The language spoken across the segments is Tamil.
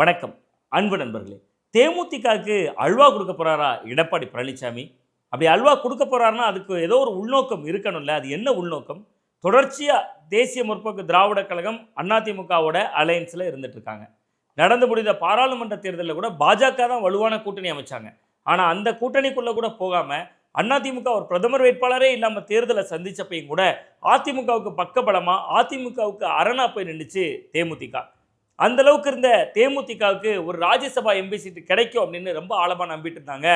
வணக்கம். அன்பு நண்பர்களே தேமுதிகவுக்கு அல்வா கொடுக்க போறாரா எடப்பாடி பழனிசாமி அப்படி அல்வா கொடுக்க போகிறாருன்னா அதுக்கு ஏதோ ஒரு உள்நோக்கம் இருக்கணும்ல அது என்ன உள்நோக்கம்? தொடர்ச்சியாக தேசிய முற்போக்கு திராவிட கழகம் அதிமுகவோட அலையன்ஸில் இருந்துகிட்ருக்காங்க நடந்து முடிந்த பாராளுமன்ற தேர்தலில் கூட பாஜக தான் வலுவான கூட்டணி அமைச்சாங்க. ஆனால் அந்த கூட்டணிக்குள்ளே கூட போகாமல் அதிமுக ஒரு பிரதமர் வேட்பாளரே இல்லாமல் தேர்தலை சந்தித்தப்பையும் கூட அதிமுகவுக்கு பக்கபலமாக அதிமுகவுக்கு அரணா போய் நின்றுச்சு தேமுதிக. அந்த அளவுக்கு இருந்த தேமுதிகவுக்கு ஒரு ராஜ்யசபா எம்பி சீட்டு கிடைக்கும் அப்படின்னு ரொம்ப ஆழமாக நம்பிட்டு இருந்தாங்க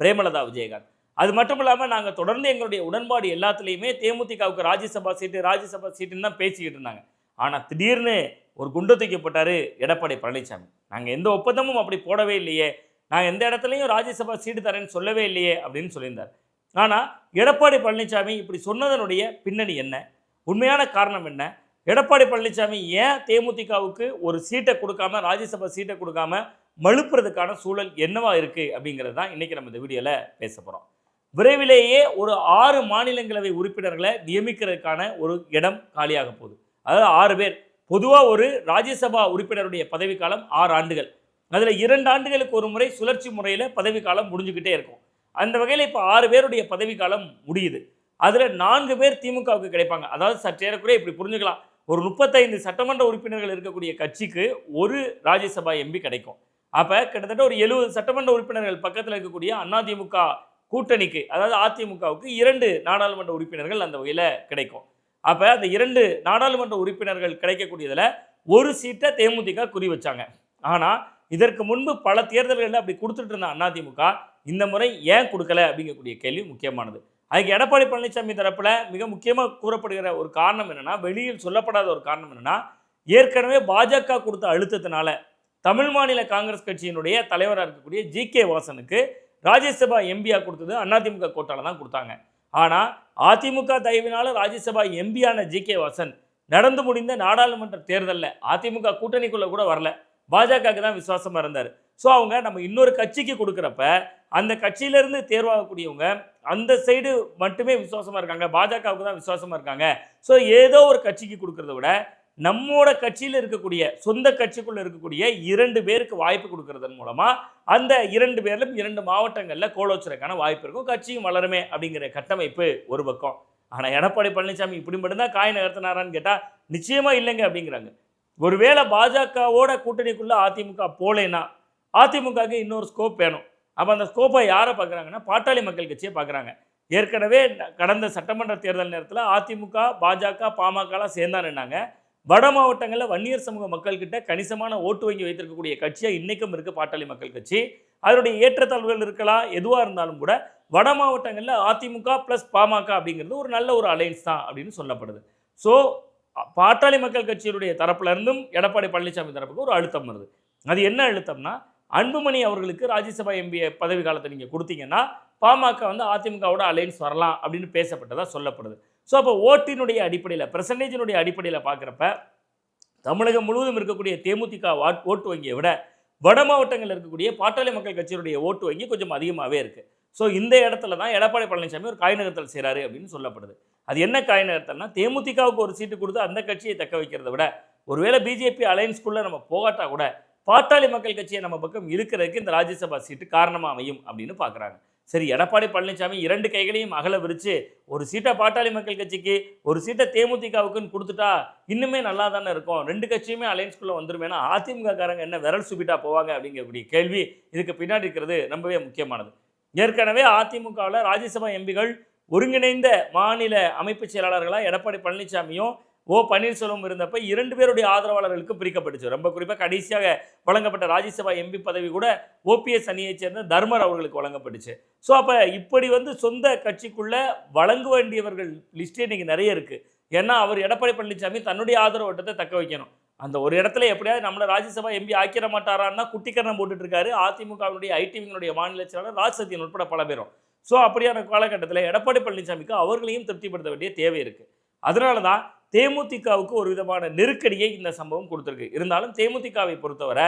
பிரேமலதா விஜயகாந்த். அது மட்டும் இல்லாமல் நாங்கள் தொடர்ந்து எங்களுடைய உடன்பாடு எல்லாத்துலேயுமே தேமுதிகவுக்கு ராஜ்யசபா சீட்டு ராஜ்யசபா சீட்டுன்னு தான் பேசிக்கிட்டு இருந்தாங்க. ஆனால் திடீர்னு ஒரு குண்டு தூக்கப்பட்டார் எடப்பாடி பழனிசாமி நாங்கள் எந்த ஒப்பந்தமும் அப்படி போடவே இல்லையே. நான் எந்த இடத்துலையும் ராஜ்யசபா சீட்டு தரேன்னு சொல்லவே இல்லையே அப்படின்னு சொல்லியிருந்தார். ஆனால் எடப்பாடி பழனிசாமி இப்படி சொன்னதனுடைய பின்னணி என்ன? உண்மையான காரணம் என்ன? எடப்பாடி பழனிசாமி ஏன் தேமுதிகவுக்கு ஒரு சீட்டை கொடுக்காம ராஜ்யசபா சீட்டை கொடுக்காம மழுப்புறதுக்கான சூழல் என்னவா இருக்குது அப்படிங்கிறது தான் இன்றைக்கி நம்ம இந்த வீடியோவில் பேச போகிறோம் விரைவிலேயே ஒரு ஆறு மாநிலங்களவை உறுப்பினர்களை நியமிக்கிறதுக்கான ஒரு இடம் காலியாக போகுது. அதாவது ஆறு பேர். பொதுவாக ஒரு ராஜ்யசபா உறுப்பினருடைய பதவிக்காலம் ஆறு ஆண்டுகள். அதில் இரண்டு ஆண்டுகளுக்கு ஒரு முறை சுழற்சி முறையில் பதவிக்காலம் முடிஞ்சுக்கிட்டே இருக்கும். அந்த வகையில் இப்போ ஆறு பேருடைய பதவிக்காலம் முடியுது. அதில் நான்கு பேர் திமுகவுக்கு கிடைப்பாங்க. அதாவது சற்றேறக்குறைய இப்படி புரிஞ்சுக்கலாம். ஒரு முப்பத்தைந்து சட்டமன்ற உறுப்பினர்கள் இருக்கக்கூடிய கட்சிக்கு ஒரு ராஜ்யசபா எம்பி கிடைக்கும். அப்போ கிட்டத்தட்ட ஒரு எழுபது சட்டமன்ற உறுப்பினர்கள் பக்கத்தில் இருக்கக்கூடிய அதிமுக கூட்டணிக்கு அதாவது அதிமுகவுக்கு இரண்டு நாடாளுமன்ற உறுப்பினர்கள் அந்த வகையில் கிடைக்கும். அப்போ அந்த இரண்டு நாடாளுமன்ற உறுப்பினர்கள் கிடைக்கக்கூடியதில் ஒரு சீட்டை தேமுதிக குறி வச்சாங்க. ஆனால் இதற்கு முன்பு பல தேர்தல்களில் அப்படி கொடுத்துட்டு இருந்த அதிமுக இந்த முறை ஏன் கொடுக்கல அப்படிங்கக்கூடிய கேள்வி முக்கியமானது. அதுக்கு எடப்பாடி பழனிசாமி தரப்பில் மிக முக்கியமாக கூறப்படுகிற ஒரு காரணம் என்னென்னா வெளியில் சொல்லப்படாத ஒரு காரணம் என்னென்னா ஏற்கனவே பாஜக கொடுத்த அழுத்தத்தினால தமிழ் மாநில காங்கிரஸ் கட்சியினுடைய தலைவராக இருக்கக்கூடிய ஜி கே வாசனுக்கு ராஜ்யசபா எம்பியா கொடுத்தது அதிமுக கோட்டால தான் கொடுத்தாங்க. ஆனால் அதிமுக தயவினால ராஜ்யசபா எம்பியான ஜி கே வாசன் நடந்து முடிந்த நாடாளுமன்ற தேர்தலில் அதிமுக கூட்டணிக்குள்ளே கூட வரல. பாஜகவுக்கு தான் விசுவாசமாக இருந்தார். ஸோ அவங்க நம்ம இன்னொரு கட்சிக்கு கொடுக்குறப்ப அந்த கட்சியிலேருந்து தேர்வாகக்கூடியவங்க அந்த சைடு மட்டுமே விசுவாசமாக இருக்காங்க. பாஜகவுக்கு தான் விசுவாசமாக இருக்காங்க. ஸோ ஏதோ ஒரு கட்சிக்கு கொடுக்கறத விட நம்மோட கட்சியில் இருக்கக்கூடிய சொந்த கட்சிக்குள்ளே இருக்கக்கூடிய இரண்டு பேருக்கு வாய்ப்பு கொடுக்கறதன் மூலமாக அந்த இரண்டு பேரிலும் இரண்டு மாவட்டங்களில் கோலோச்சுறதுக்கான வாய்ப்பு இருக்கும். கட்சியும் வளருமே அப்படிங்கிற கட்டமைப்பு ஒரு பக்கம். ஆனால் எடப்பாடி பழனிசாமி இப்படி மட்டும்தான் காய் நகர்த்தினாரான்னு கேட்டால் நிச்சயமாக இல்லைங்க அப்படிங்கிறாங்க. ஒருவேளை பாஜகவோட கூட்டணிக்குள்ளே அதிமுக போலேன்னா அதிமுகவுக்கு இன்னொரு ஸ்கோப் வேணும். அப்போ அந்த ஸ்கோப்பை யாரை பார்க்குறாங்கன்னா பாட்டாளி மக்கள் கட்சியை பார்க்குறாங்க. ஏற்கனவே கடந்த சட்டமன்ற தேர்தல் நேரத்தில் அதிமுக பாஜக பாமகலாம் சேர்ந்தா நின்னாங்க வட மாவட்டங்களில் வன்னியர் சமூக மக்கள்கிட்ட கணிசமான ஓட்டு வங்கி வைத்திருக்கக்கூடிய கட்சியாக இன்றைக்கும் இருக்குது பாட்டாளி மக்கள் கட்சி. அதனுடைய ஏற்றத்தாழ்வுகள் இருக்கலாம் எதுவாக இருந்தாலும் கூட வட மாவட்டங்களில் அதிமுக ப்ளஸ் பாமக அப்படிங்கிறது ஒரு நல்ல ஒரு அலைன்ஸ் தான் அப்படின்னு சொல்லப்படுது. ஸோ பாட்டாளி மக்கள் கட்சியினுடைய தரப்புல இருந்தும் எடப்பாடி பழனிசாமி தரப்புக்கு ஒரு அழுத்தம் வருது. அது என்ன அழுத்தம்னா அன்புமணி அவர்களுக்கு ராஜ்யசபா எம்பி பதவி காலத்தை நீங்கள் கொடுத்தீங்கன்னா பாமக வந்து அதிமுகவோட அலைன்ஸ் வரலாம் அப்படின்னு பேசப்பட்டதாக சொல்லப்படுது. ஸோ அப்போ ஓட்டினுடைய அடிப்படையில் பெர்சன்டேஜினுடைய அடிப்படையில் பார்க்குறப்ப தமிழகம் முழுவதும் இருக்கக்கூடிய தேமுதிக வாட் ஓட்டு வங்கியை விட வட மாவட்டங்களில் இருக்கக்கூடிய பாட்டாளி மக்கள் கட்சியினுடைய ஓட்டு வங்கி கொஞ்சம் அதிகமாகவே இருக்குது ஸோ இந்த இடத்துல தான் எடப்பாடி பழனிசாமி ஒரு காய் நகர்த்தல் செய்கிறாரு அப்படின்னு சொல்லப்படுது. அது என்ன காய் நகர்த்தல்னா தேமுதிகவுக்கு ஒரு சீட்டு கொடுத்து அந்த கட்சியை தக்க வைக்கிறத விட ஒருவேளை பிஜேபி அலையன்ஸ்குள்ளே நம்ம போகாட்டா கூட பாட்டாளி மக்கள் கட்சியை நம்ம பக்கம் இழுக்கிறதுக்கு இந்த ராஜ்யசபா சீட்டு காரணமாக அமையும் அப்படின்னு பார்க்குறாங்க சரி எடப்பாடி பழனிசாமி இரண்டு கைகளையும் அகல விரித்து ஒரு சீட்டை பாட்டாளி மக்கள் கட்சிக்கு ஒரு சீட்டை தேமுதிகவுக்குன்னு கொடுத்துட்டா இன்னுமே நல்லா தானே இருக்கும். ரெண்டு கட்சியுமே அலையன்ஸ்குள்ளே வந்துருமேனா அதிமுக காரங்க என்ன விரல் சுபிட்டா போவாங்க அப்படிங்கக்கூடிய கேள்வி இதுக்கு பின்னாடி இருக்கிறது ரொம்பவே முக்கியமானது. ஏற்கனவே அதிமுகவில் ராஜ்யசபா எம்பிகள் ஒருங்கிணைந்த மாநில அமைப்பு செயலாளர்களாக எடப்பாடி பழனிசாமியும் ஓ பன்னீர்செல்வம் இருந்தப்ப இரண்டு பேருடைய ஆதரவாளர்களுக்கு பிரிக்கப்பட்டுச்சு. ரொம்ப குறிப்பாக கடைசியாக வழங்கப்பட்ட ராஜ்யசபா எம்பி பதவி கூட ஓபிஎஸ் அணியைச் சேர்ந்த தர்மர் அவர்களுக்கு வழங்கப்பட்டுச்சு. ஸோ அப்போ இப்படி வந்து சொந்த கட்சிக்குள்ள வழங்க வேண்டியவர்கள் லிஸ்ட்டே இன்னைக்கு நிறைய இருக்கு. ஏன்னா அவர் எடப்பாடி பழனிசாமி தன்னுடைய ஆதரவு வட்டத்தை தக்க வைக்கணும். அந்த ஒரு இடத்துல எப்படியாவது நம்மளை ராஜ்யசபா எம்பி ஆக்கிட மாட்டாரான்னா குட்டிக்கரணம் போட்டுட்டு இருக்காரு அதிமுகவினுடைய ஐடிவிங்களுடைய மாநில செயலாளர் ராஜ் உட்பட பல பேரும். ஸோ அப்படியான காலகட்டத்தில் எடப்பாடி பழனிசாமிக்கு அவர்களையும் திருப்திப்படுத்த வேண்டிய தேவை இருக்குது அதனால தான் தேமுதிகவுக்கு ஒரு விதமான நெருக்கடியை இந்த சம்பவம் கொடுத்துருக்கு. இருந்தாலும் தேமுதிகவை பொறுத்தவரை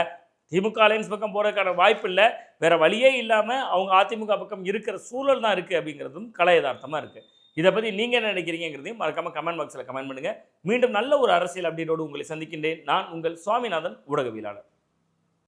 திமுக அலையன்ஸ் பக்கம் போகிறதுக்கான வாய்ப்பு இல்லை. வேறு வழியே இல்லாமல் அவங்க அதிமுக பக்கம் இருக்கிற சூழல் தான் இருக்குது அப்படிங்கிறதும் கலை யதார்த்தமாக இருக்குது இதை பற்றி நீங்கள் என்ன நினைக்கிறீங்கிறதையும் மறக்காமல் கமெண்ட் பாக்ஸில் கமெண்ட் பண்ணுங்கள் மீண்டும் நல்ல ஒரு அரசியல் அப்டேட்டோடு உங்களை சந்திக்கின்றேன். நான் உங்கள் சுவாமிநாதன் ஊடகவியலாளர்.